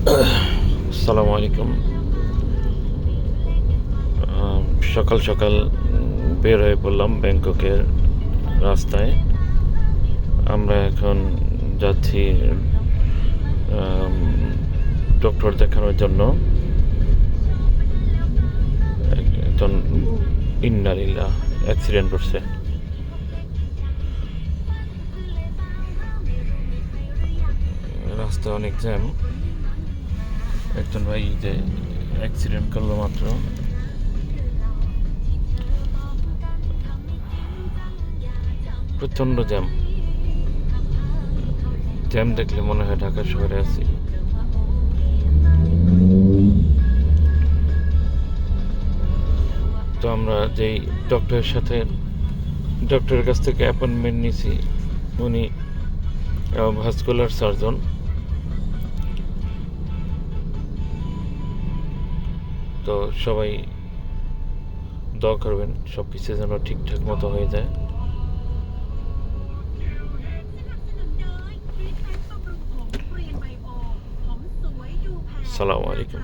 আসসালামু আলাইকুম। সকাল সকাল বের হয়ে পড়লাম ব্যাংককের রাস্তায়। আমরা এখন যাচ্ছি ডক্টর দেখানোর জন্য। একজন ইন্নালিল্লা অ্যাক্সিডেন্ট করছে। রাস্তা অনেক জ্যাম একজন ভাই যে অ্যাক্সিডেন্ট করল মাত্র। প্রচণ্ড জ্যাম। জ্যাম দেখলে মনে হয় ঢাকা শহরে আছি। তো আমরা যেই ডক্টরের সাথে ডক্টরের কাছ থেকে অ্যাপয়েন্টমেন্ট নিয়েছি উনি ভাস্কুলার সার্জন তো সবাই দোয়া করবেন সব কিছু যেন ঠিকঠাক মতো হয়ে যায়। সালামু আলাইকুম।